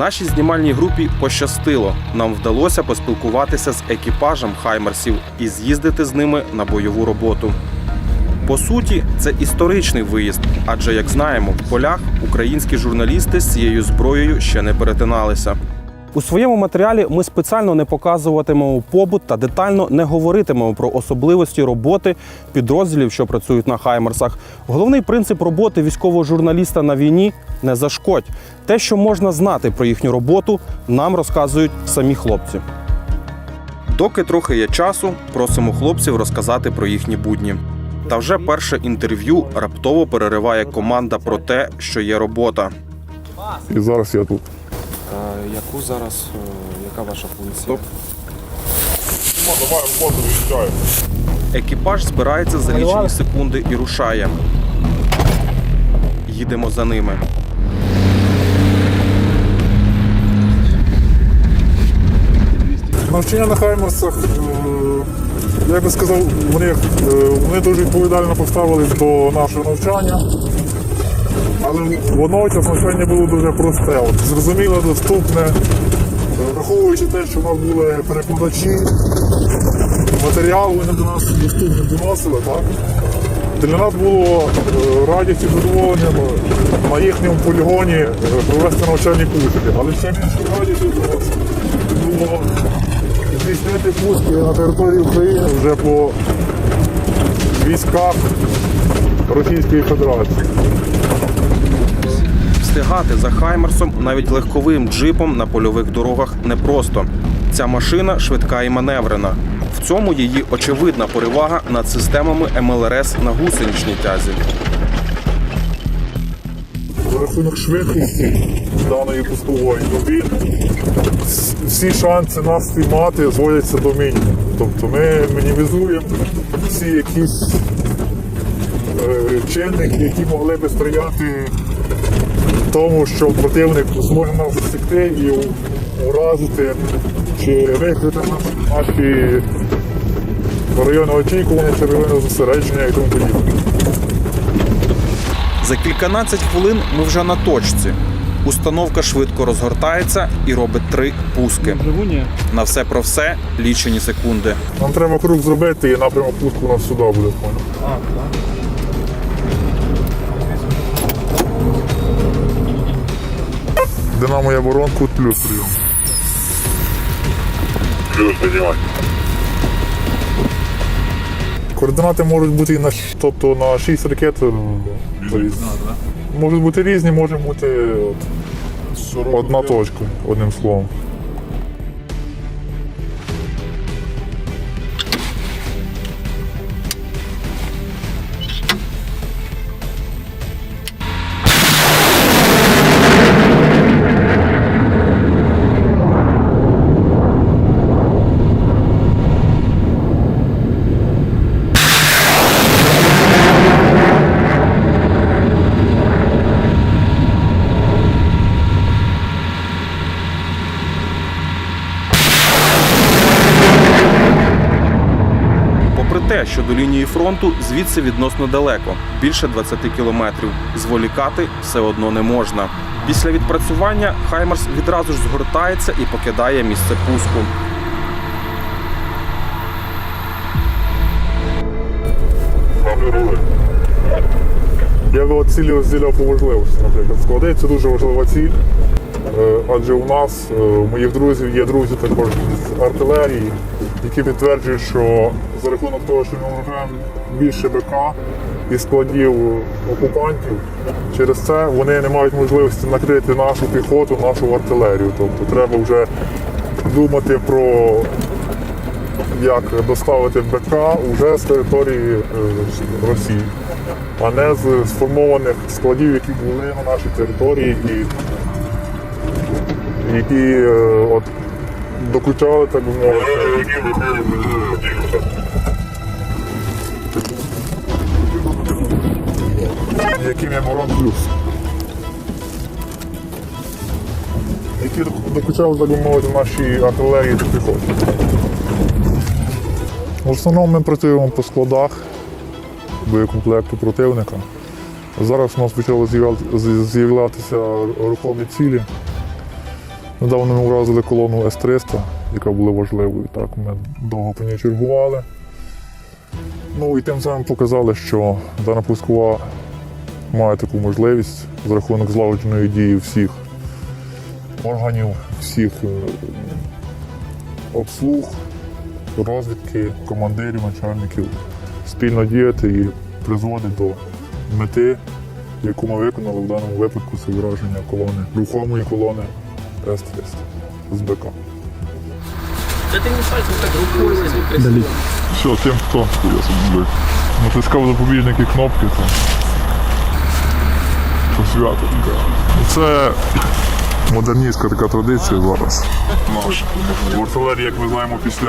Нашій знімальній групі пощастило. Нам вдалося поспілкуватися з екіпажем Хаймерсів і з'їздити з ними на бойову роботу. По суті, це історичний виїзд, адже, як знаємо, в полях українські журналісти з цією зброєю ще не перетиналися. У своєму матеріалі ми спеціально не показуватимемо побут та детально не говоритимемо про особливості роботи підрозділів, що працюють на Хаймерсах. Головний принцип роботи військового журналіста на війні не зашкодь. Те, що можна знати про їхню роботу, нам розказують самі хлопці. Доки трохи є часу, просимо хлопців розказати про їхні будні. Та вже перше інтерв'ю раптово перериває команда про те, що є робота. І зараз я тут. Яку зараз, яка ваша функція? Давай роботу виїжджаємо. Екіпаж збирається за лічені секунди і рушає. Їдемо за ними. Навчання на Хаймерсах, е, я би сказав, вони, е, вони дуже відповідально поставились до нашого навчання. Але водночас навчання було дуже просте. От, зрозуміло, доступне, враховуючи те, що в нас були перекладачі, матеріал вони до нас доступно доносили, так? Для нас було е, радістю е, на їхньому полігоні е, провести навчальні курси. Але ще більше радістю було здійснити пуски на території України вже по військах Російської Федерації. Встигати за Хаймерсом навіть легковим джипом на польових дорогах непросто. Ця машина швидка і маневрена. В цьому її очевидна перевага над системами МЛРС на гусеничній тязі. За рахунок швидкості даної пускової доби всі шанси нас спіймати зводяться до мінімуму. Тобто ми мінімізуємо всі якісь е, чинники, які могли би сприяти тому, що противник зможе нас засікти і уразити чи викрити нас наші райони очікування чи райони зосередження і тому подібне. За кільканадцять хвилин ми вже на точці. Установка швидко розгортається і робить три пуски. На все про все лічені секунди. Нам треба круг зробити і напрямок пуску у нас сюди буде. Динамо є воронку, плюс прийом. Плюс піднімай. Координати можуть бути і на, тобто на 6 ракет. е. Можуть бути різні, може бути от, одна точка, одним словом. Що до лінії фронту звідси відносно далеко, більше 20 кілометрів. Зволікати все одно не можна. Після відпрацювання Хаймерс відразу ж згортається і покидає місце пуску. Я от цілі розділяв по важливості, наприклад. Це дуже важлива ціль, е, адже у нас, е, у моїх друзів, є друзі також з артилерії, які підтверджують, що за рахунок того, що ми вважаємо більше БК і складів окупантів, через це вони не мають можливості накрити нашу піхоту, нашу артилерію. Тобто треба вже думати про як доставити БК вже з території е, Росії, а не з сформованих складів, які були на нашій території і які е, от, докучали, так би мовити. Яким є Морон Плюс. Які докучали, так би мовити, нашій артилерії та піхоті. В основному ми працюємо по складах боєкомплекту противника. Зараз у нас почали з'являтися рухомі цілі. Недавно ми вразили колону С-300, яка була важливою. Так, ми довго по ній чергували. Ну і тим самим показали, що дана пускова має таку можливість за рахунок злагодженої дії всіх органів, всіх е, обслуг, розвідки, командирів, начальників спільно діяти і призводить до мети, яку ми виконали в даному випадку це враження колони, рухомої колони С-300 з БК. Да ты не пальцем так рукой возьми красиво. Все, тим, хто я собі. натискав запобіжники кнопки, то, то свято. Це модерністська така традиція зараз. Наша. В артилерії, як ми знаємо, після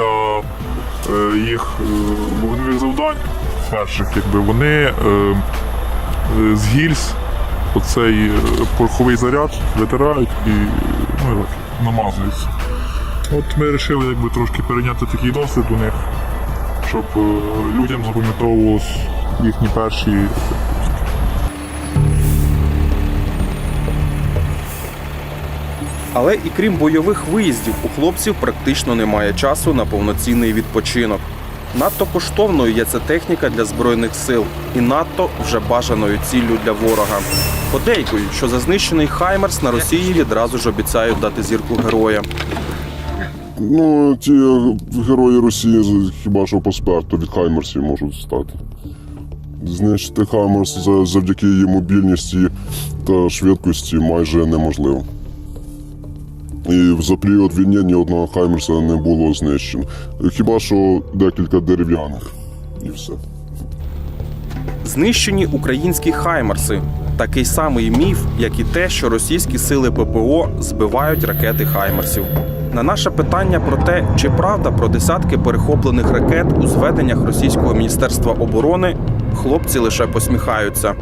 е, їх е, вогневих завдань перших, якби вони е, е, з гільз оцей е, пороховий заряд витирають і ну, так, намазуються. От ми вирішили якби, трошки перейняти такий досвід у них щоб е, людям запам'ятовувалось їхні перші. Але і крім бойових виїздів, у хлопців практично немає часу на повноцінний відпочинок. Надто коштовною є ця техніка для збройних сил і надто вже бажаною ціллю для ворога. Подейкують, що за знищений Хаймерс на Росії відразу ж обіцяють дати зірку героя. Ну, ті герої Росії хіба що по сперту від Хаймерсів можуть стати. Знищити Хаймерс завдяки її мобільності та швидкості майже неможливо. І за період війни ні одного Хаймерса не було знищено. Хіба що декілька дерев'яних. І все. Знищені українські хаймерси. Такий самий міф, як і те, що російські сили ППО збивають ракети хаймерсів. На наше питання про те, чи правда про десятки перехоплених ракет у зведеннях російського міністерства оборони, хлопці лише посміхаються.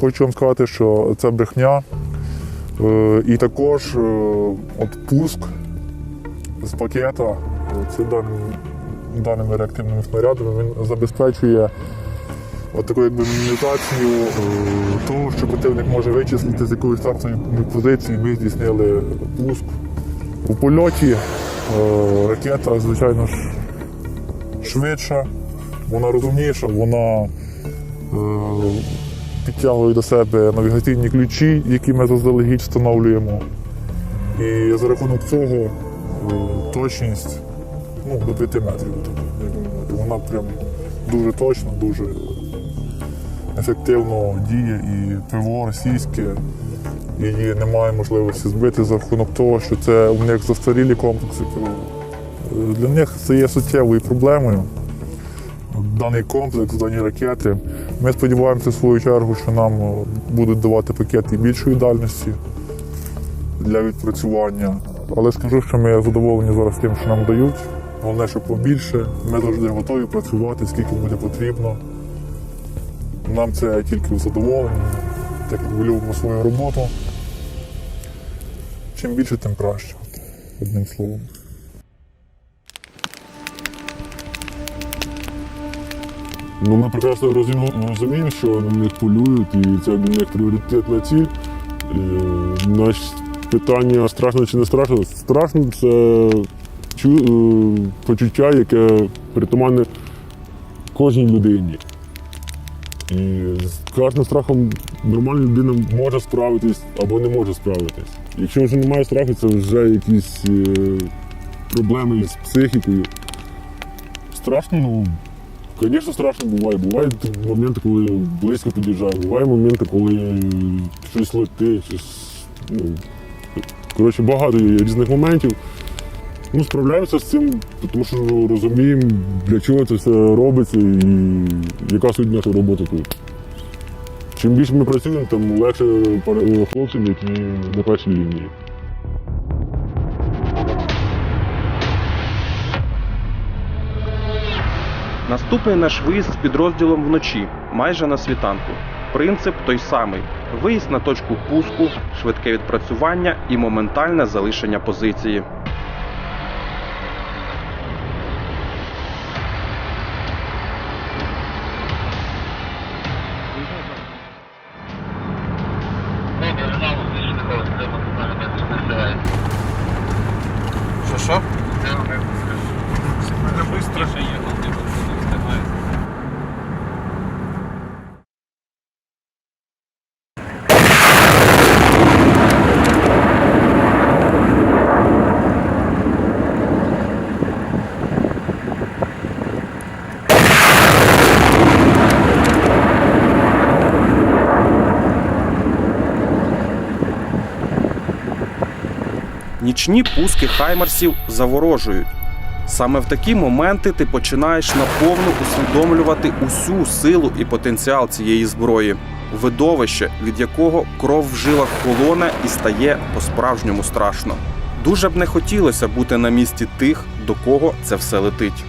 Хочу вам сказати, що це брехня. Е, І також е, от пуск з пакета це даними реактивними снарядами він забезпечує от таку якби мінімізацію е, того, що противник може вичислити, з якої стартової позиції ми здійснили пуск. У польоті ракета, звичайно ж, швидша, вона розумніша, вона підтягує до себе навігаційні ключі, які ми заздалегідь встановлюємо. І за рахунок цього е, точність ну, до 5 метрів. Вона прям дуже точно, дуже ефективно діє і ПВО російське. Її немає можливості збити за рахунок того, що це у них застарілі комплекси. Е, Для них це є суттєвою проблемою даний комплекс, дані ракети. Ми сподіваємося, в свою чергу, що нам е, будуть давати пакети більшої дальності для відпрацювання. Але скажу, що ми задоволені зараз тим, що нам дають. Головне, що побільше. Ми завжди готові працювати, скільки буде потрібно. Нам це тільки задоволення, так як ми любимо свою роботу. Чим більше, тим краще. Одним словом. Ну, ми прекрасно розуміємо, що на полюють, і це для них пріоритетна ціль. І, наш питання страшно чи не страшно? Страшно це е, почуття, яке притаманне кожній людині. І з кожним страхом нормальна людина може справитись або не може справитись. Якщо вже немає страху, це вже якісь е, проблеми з психікою. Страшно, ну. Звісно, страшно буває. Бувають моменти, коли близько під'їжджає, бувають моменти, коли щось летить, щось. Ну, коротше, багато є різних моментів. Ну, справляємося з цим, тому що розуміємо, для чого це все робиться і яка суть нашої роботи тут. Чим більше ми працюємо, тим легше хлопцям, які на першій лінії. Наступний наш виїзд з підрозділом вночі, майже на світанку. Принцип той самий: виїзд на точку пуску, швидке відпрацювання і моментальне залишення позиції. Тише їхав, ти не встигає. Нічні пуски хаймерсів заворожують. Саме в такі моменти ти починаєш наповну усвідомлювати усю силу і потенціал цієї зброї, видовище, від якого кров в жилах колоне і стає по-справжньому страшно. Дуже б не хотілося бути на місці тих, до кого це все летить.